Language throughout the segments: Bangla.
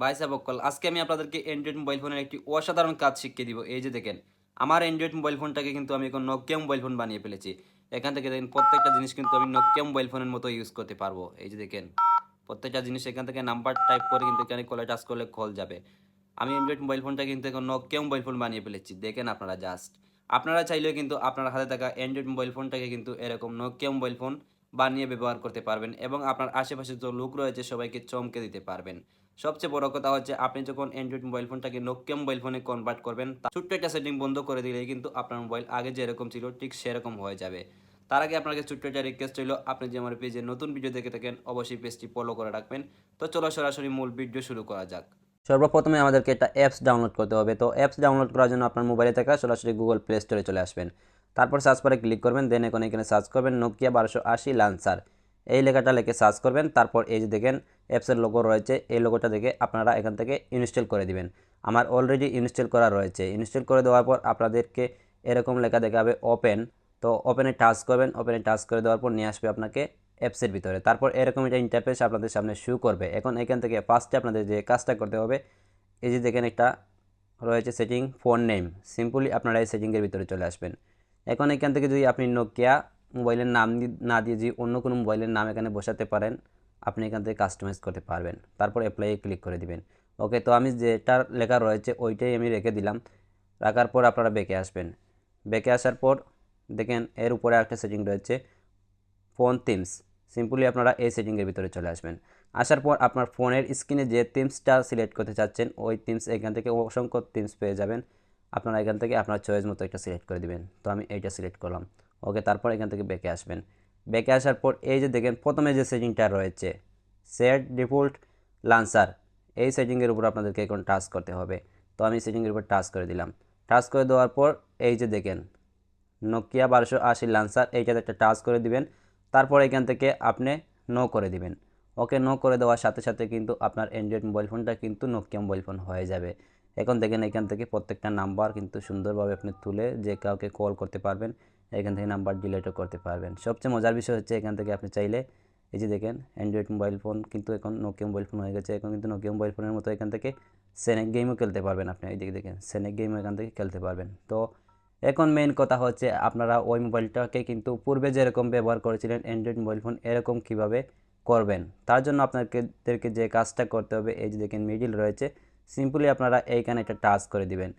ভাইসা বক্কল আজকে আমি আপনাদেরকে অ্যান্ড্রয়েড মোবাইল ফোনের একটি অসাধারণ কাজ শিখিয়ে দিব। এই যে দেখেন, আমার অ্যান্ড্রয়েড মোবাইল ফোনটাকে কিন্তু আমি এখন নোকিয়া মোবাইল ফোন বানিয়ে ফেলেছি। এখান থেকে দেখেন, প্রত্যেকটা জিনিস কিন্তু আমি নোকিয়া মোবাইল ফোনের মতো ইউজ করতে পারব। এই যে দেখেন, প্রত্যেকটা জিনিস এখান থেকে নাম্বার টাইপ করে কিন্তু এখানে কলে টাচ করলে কল যাবে। আমি অ্যান্ড্রয়েড মোবাইল ফোনটা কিন্তু এখন নোকিয়া মোবাইল ফোন বানিয়ে ফেলেছি। দেখেন আপনারা জাস্ট আপনারা চাইলেও কিন্তু আপনার হাতে থাকা অ্যান্ড্রয়েড মোবাইল ফোনটাকে কিন্তু এরকম নোকিয়া মোবাইল ফোন বানিয়ে ব্যবহার করতে পারবেন এবং আপনার আশেপাশে যে লোক রয়েছে, সবাইকে চমকে দিতে পারবেন। সবচেয়ে বড় কথা হচ্ছে আপনি যখন অ্যান্ড্রয়েড মোবাইল ফোনটাকে নোকিয়া মোবাইল ফোনে কনভার্ট করবেন ছোট্ট একটা সেটিং বন্ধ করে দিলেই কিন্তু আপনার মোবাইল আগে যেরকম ছিল, ঠিক সেরকম হয়ে যাবে। তার আগে আপনাকে ছোট্ট একটা রিকোয়েস্ট হলো আপনি যে আমার পেজে নতুন ভিডিও দেখে থাকেন, অবশ্যই পেজটি ফলো করে রাখবেন। তো চলো সরাসরি মূল ভিডিও শুরু করা যাক। সর্বপ্রথমে আমাদেরকে একটা অ্যাপস ডাউনলোড করতে হবে। তো অ্যাপস ডাউনলোড করার জন্য আপনার মোবাইলে থাকা সরাসরি গুগল প্লে স্টোরে চলে আসবেন। তারপর সার্চ বারে ক্লিক করবেন দেন এখন এখানে সার্চ করবেন নোকিয়া বারোশো আশি লান্সার এই লেখাটা লিখে সার্চ করবেন, তারপর এই যে দেখেন অ্যাপসের লোগো রয়েছে, এই লোগোটা দেখে আপনারা এখান থেকে ইনস্টল করে দিবেন। আমার অলরেডি ইনস্টল করা রয়েছে। ইনস্টল করে দেওয়ার পর আপনাদেরকে এরকম লেখা দেখাবে ওপেন তো ওপেনে টাচ করবেন ওপেনে টাচ করে দেওয়ার পর নিয়ে আসবে আপনাকে অ্যাপসের ভিতরে। তারপর এরকম একটা ইন্টারফেস আপনাদের সামনে শু করবে। এখন এখান থেকে ফার্স্টে আপনাদের যে কাজটা করতে হবে, এই যে দেখেন একটা রয়েছে সেটিং ফোন নেম সিম্পলি আপনারা এই সেটিংয়ের ভিতরে চলে আসবেন। এখন এখান থেকে যদি আপনি নোকিয়া মোবাইলের নাম না দিয়ে যদি অন্য কোনো মোবাইলের নাম এখানে বসাতে পারেন, আপনি এখান থেকে কাস্টমাইজ করতে পারবেন। তারপর অ্যাপ্লাইয়ে ক্লিক করে দিবেন। ওকে তো আমি যেটা লেখা রয়েছে ওইটাই আমি রেখে দিলাম। রাখার পর আপনারা বেঁকে আসবেন। বেঁকে আসার পর দেখেন এর উপরে একটা সেটিং রয়েছে ফোন থিমস সিম্পলি আপনারা এই সেটিংয়ের ভিতরে চলে আসবেন। আসার পর আপনার ফোনের স্ক্রিনে যে থিমসটা সিলেক্ট করতে চাচ্ছেন, ওই থিমস এখান থেকে অসংখ্য থিমস পেয়ে যাবেন। আপনারা এখান থেকে আপনার চয়েস মতো একটা সিলেক্ট করে দিবেন। তো আমি এইটা সিলেক্ট করলাম। ওকে, তারপর এখান থেকে বেঁকে আসবেন। বেঁকে আসার পর এই যে দেখেন, প্রথমে যে সেটিংটা রয়েছে, সেট ডিফল্ট লান্সার, এই সেটিংয়ের উপর আপনাদেরকে এখন টাচ করতে হবে। তো আমি সেটিংয়ের উপর টাচ করে দিলাম। টাচ করে দেওয়ার পর এই যে দেখেন, নোকিয়া বারোশো আশি লান্সার, এইটাতে একটা টাচ করে দিবেন। তারপর এখান থেকে আপনি নো করে দিবেন। ওকে, নো করে দেওয়ার সাথে সাথে কিন্তু আপনার অ্যান্ড্রয়েড মোবাইল ফোনটা কিন্তু নোকিয়া মোবাইল ফোন হয়ে যাবে। এখন দেখেন এখান থেকে প্রত্যেকটা নাম্বার কিন্তু সুন্দরভাবে আপনি তুলে যে কাউকে কল করতে পারবেন এখান থেকে নাম্বার ডিলেটও করতে পারবেন। সবচেয়ে মজার বিষয় হচ্ছে এখান থেকে আপনি চাইলে এই যে দেখেন অ্যান্ড্রয়েড মোবাইল ফোন কিন্তু এখন নোকিয়া মোবাইল ফোন হয়ে গেছে। এখন কিন্তু নোকিয়া মোবাইল ফোনের মতো এখান থেকে সেনেক গেমও খেলতে পারবেন আপনি। এইদিকে দেখেন সেনেক গেমও এখান থেকে খেলতে পারবেন। তো এখন মেন কথা হচ্ছে আপনারা ওই মোবাইলটাকে কিন্তু পূর্বে যেরকম ব্যবহার করেছিলেন অ্যান্ড্রয়েড মোবাইল ফোন এরকম কীভাবে করবেন? তার জন্য আপনাদেরকে যে কাজটা করতে হবে, এই যে দেখেন মিডিল রয়েছে সিম্পলি আপনারা এইখানে একটা টাচ করে দিবেন।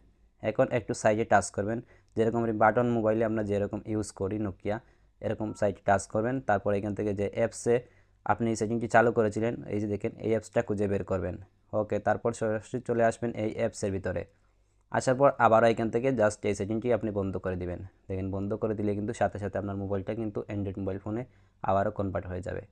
এখন একটু সাইডে টাচ করবেন। যেরকম বাটন মোবাইলে আমরা যেরকম ইউজ করি নোকিয়া এরকম সাইডে টাচ করবেন, তারপর এখান থেকে যে অ্যাপসে আপনি এই সেটিংটি চালু করেছিলেন, এই যে দেখেন, এই অ্যাপসটা খুঁজে বের করবেন। ওকে তারপর সরাসরি চলে আসবেন এই অ্যাপসের ভিতরে। আসার পর আবারও এখান থেকে জাস্ট এই সেটিংটি আপনি বন্ধ করে দিবেন। দেখেন, বন্ধ করে দিলে কিন্তু সাথে সাথে আপনার মোবাইলটা কিন্তু অ্যান্ড্রয়েড মোবাইল ফোনে আবারও কনভার্ট হয়ে যাবে।